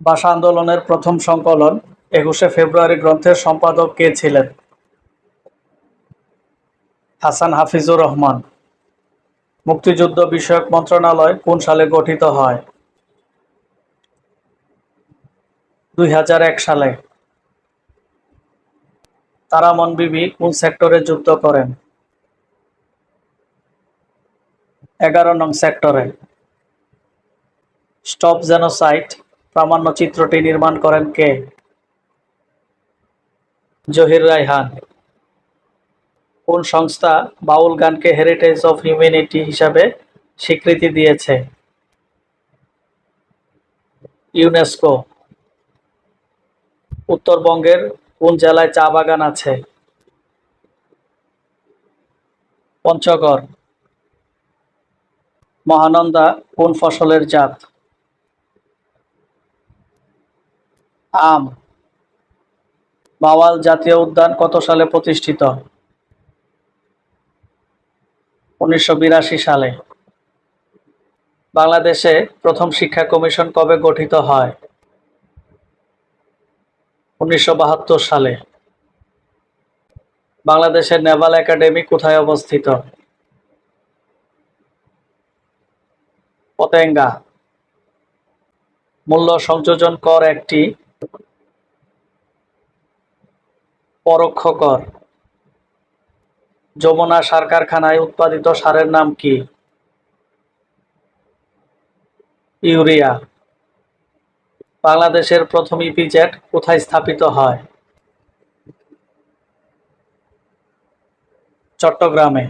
ভাষা আন্দোলনের প্রথম সংকলন একুশে ফেব্রুয়ারি গ্রন্থের সম্পাদক কে ছিলেন? হাসান হাফিজুর রহমান। মুক্তিযুদ্ধ বিষয়ক মন্ত্রণালয় কোন সালে গঠিত হয়? দুই হাজার এক সালে। তারামন বিবি কোন সেক্টরে যুদ্ধ করেন? এগারো নং সেক্টরে। স্টপ জেনোসাইট প্রামাণ্য চিত্রটি নির্মাণ করেন কে? জহির রায়হান। কোন সংস্থা বাউল গানকে হেরিটেজ অফ হিউম্যানিটি হিসাবে স্বীকৃতি দিয়েছে? ইউনেস্কো উত্তরবঙ্গের কোন জেলায় চা বাগান আছে? পঞ্চগড়। মহানন্দা কোন ফসলের জাত? আম। বাওয়াল জাতীয় উদ্যান কত সালে প্রতিষ্ঠিত? উনিশশো বিরাশি সালে। বাংলাদেশে প্রথম শিক্ষা কমিশন কবে গঠিত হয়? উনিশশো বাহাত্তর সালে। বাংলাদেশের নেভাল একাডেমি কোথায় অবস্থিত? পতেঙ্গা। মূল্য সংযোজন কর একটি পরোক্ষ কর। যমুনা সার কারখানায় উৎপাদিত সারের নাম কি? ইউরিয়া। বাংলাদেশের প্রথম ইপিজেট কোথায় স্থাপিত হয়? চট্টগ্রামে।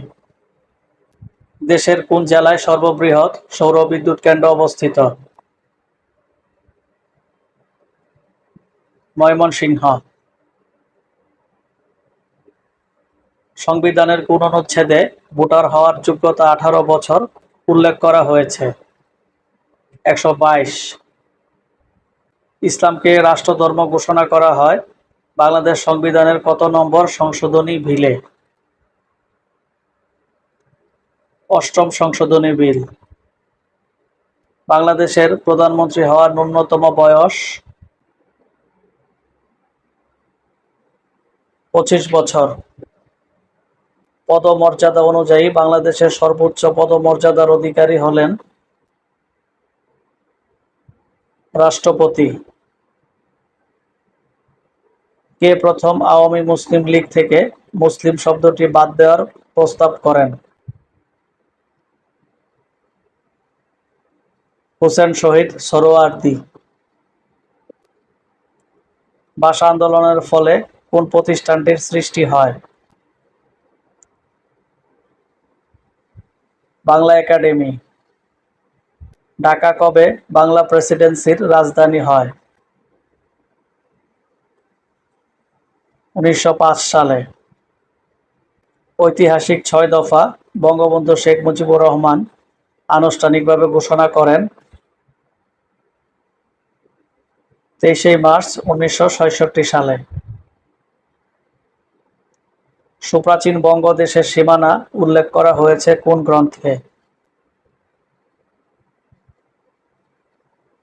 দেশের কোন জেলায় সর্ববৃহৎ সৌর বিদ্যুৎ কেন্দ্র অবস্থিত? ময়মনসিংহ। সংবিধানের কোন অনুচ্ছেদে ভোটার হওয়ার যোগ্যতা আঠারো বছর উল্লেখ করা হয়েছে। একশো বাইশ। ইসলামকে রাষ্ট্রধর্ম ঘোষণা করা হয় বাংলাদেশ সংবিধানের কত নম্বর সংশোধনী বিলে? অষ্টম সংশোধনী বিল। বাংলাদেশের প্রধানমন্ত্রী হওয়ার ন্যূনতম বয়স পঁচিশ বছর। পদমর্যাদা অনুযায়ী বাংলাদেশের সর্বোচ্চ পদমর্যাদার অধিকারী হলেন রাষ্ট্রপতি। কে প্রথম আওয়ামী মুসলিম লীগ থেকে মুসলিম শব্দটি বাদ দেওয়ার প্রস্তাব করেন? হোসেন শহীদ সরোয়ার্দী। ভাষা আন্দোলনের ফলে কোন প্রতিষ্ঠানটির সৃষ্টি হয়? বাংলা একাডেমি। ঢাকা কবে বাংলা প্রেসিডেন্সির রাজধানী হয়? উনিশশো পাঁচ সালে। ঐতিহাসিক ছয় দফা বঙ্গবন্ধু শেখ মুজিবুর রহমান আনুষ্ঠানিকভাবে ঘোষণা করেন তেইশে মার্চ উনিশশো সালে। সুপ্রাচীন বঙ্গদেশের সীমানা উল্লেখ করা হয়েছে কোন গ্রন্থে?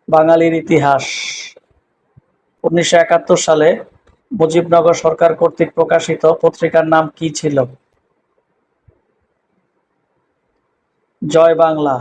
বাঙালির ইতিহাস। উনিশশো একাত্তর সালে মুজিবনগর সরকার কর্তৃক প্রকাশিত পত্রিকার নাম কি ছিল? জয় বাংলা।